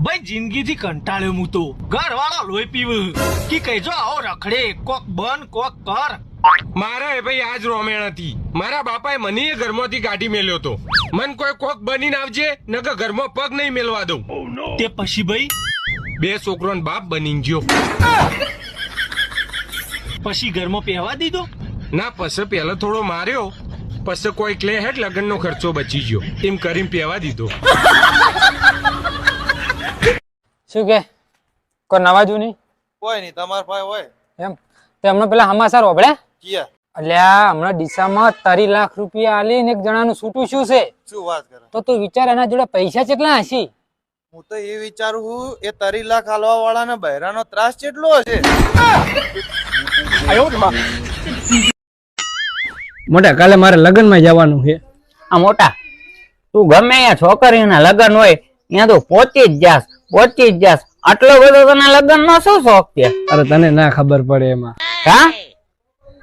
ભાઈ જિંદગીથી કંટાળ્યો હું તો. ઘર વાળા લોહી પીવું. કે કહેજો આવો રખડે. કોક બન કોક કર. મારે ભાઈ આજ રોમેણ હતી. મારા બાપાએ મને ઘરમાંથી કાઢી મેલ્યો તો. મન કોઈ કોક બનીને આવજે નકર ઘરમાં પગ નહીં મેલવા દઉં. તે પછી ભાઈ? બે છોકરોનો બાપ બની ગયો. પછી ઘરમાં પહેવા દીધો? ના પછી પેલો થોડો માર્યો. પછી કોઈ ક્લે હેઠ લગ્નનો ખર્ચો બચી ગયો. એમ કરીને પહેવા દીધો. શું કે? કોઈ નવા જૂની? કોઈ નહીં તમારા ભાઈ હોય. એમ? તે હમણાં પેલા હમાસર ઓબળે કિયા આ હમણાં ડીસામાં તારી લાખ રૂપિયા આલી ને એક જણાનું છૂટું શું છે? શું વાત કરે? તો તું વિચાર એના જોડે પૈસા કેટલા હશે? હું તો એ વિચારું છું એ તારી લાખ હાલવા વાળાને બહેરાનો ત્રાસ કેટલો હશે. મોટા કાલે મારે લગ્નમાં જવાનું છે. આ મોટા તું ગમે અહીંયા છોકરીના લગ્ન હોય ત્યાં તું પહોંચી જ જાસ પહોંચી જ જાસ. આટલો બધો તને લગ્ન નો શું શોખ છે? અરે તને ના ખબર પડે એમાં. હા?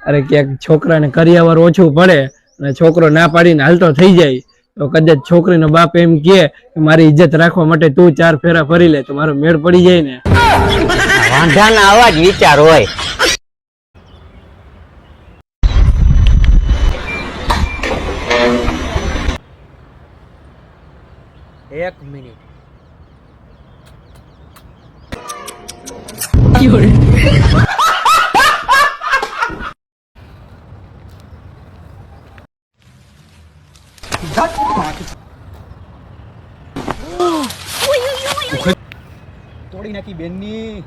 અરે ક્યાંક છોકરાને કરિયાવર ઓછું પડે અને છોકરો ના પાડીને હાલતો થઈ જાય તો કદાચ છોકરીનો બાપ એમ કે મારી ઇજ્જત રાખવા માટે તું ચાર ફેરા ફરી લે તો મારો મેળ પડી જાય ને. વાંધાના આવા જ વિચાર હોય. એક મિનિટ. તોડી નાખી બેનની.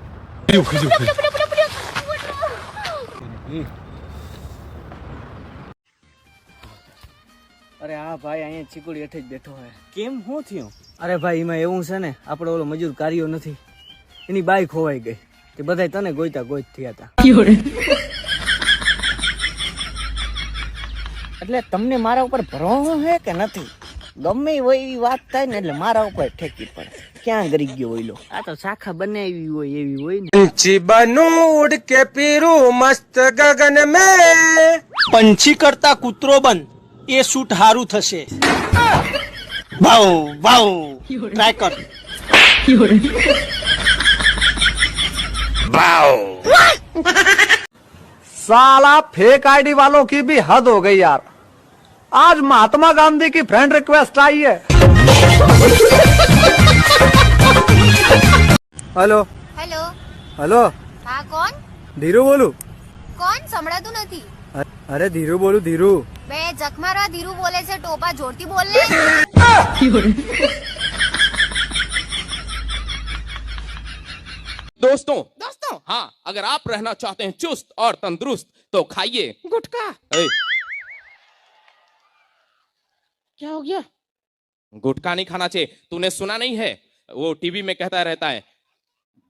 અરે હા ભાઈ અહીંયા ચીકુડી હેઠે જ બેઠો હોય કેમ? શું થયું? અરે ભાઈ એમાં એવું છે ને આપણે ઓલો મજૂર કાર્યો નથી. એની બાઈક ખોવાઈ ગઈ. તે બધાય તને ગોઈતા ગોઈત થયા હતા એટલે તમને મારા ઉપર ભરોસો છે કે નથી? ગમે હોય એવી વાત થાય ને એટલે મારા ઉપર ઠેકી પડે. ક્યાં ગરી ગયો ઓઈલો આ તો શાખા બનાવી હોય એવી હોય ને. પંછી બનું ઉડ કે પીરું મસ્ત ગગન મે? પંછી કરતા કૂતરો બન એ શૂટ હારું થશે. ભાવ ભાવ ટ્રાય કર. साला फेक आईडी वालों की भी हद हो गई यार आज महात्मा गांधी की फ्रेंड रिक्वेस्ट आई है हेलो હેલો हेलो હા કોણ धीरू बोलू કોણ સંભળાતું નથી अरे धीरू बोलू धीरू બે જખમારવા ધીરુ બોલે છે ટોપા જોરથી બોલ ને दोस्तों हूँ हाँ अगर आप रहना चाहते हैं चुस्त और तंदुरुस्त तो खाइए। गुटका क्या हो गया? गुटका नहीं खाना चाहिए। तूने सुना नहीं है? वो टीवी में कहता रहता है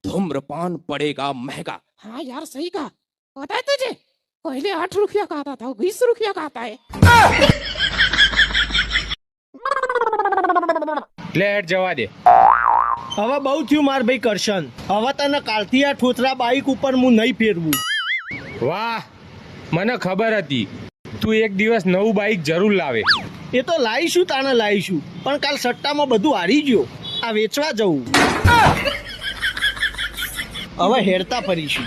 धूम्रपान पड़ेगा महँगा। हाँ यार सही कहा। पता है तुझे? पहले आठ रुपया का आता था बीस रुपया का आता है। लेट जवा दे। હવે બહુ થયું માર ભાઈ કરશન. હવે તને કાલથી આ ઠોથરા બાઈક ઉપર હું નહીં ફેરવું. વાહ મને ખબર હતી. તું એક દિવસ નવું બાઈક જરૂર લાવે. એ તો લાવીશું તાને લાવીશું પણ કાલ સટ્ટામાં બધું હારી ગયો. આ વેચવા જવું. હવે હેરતા ફરીશું.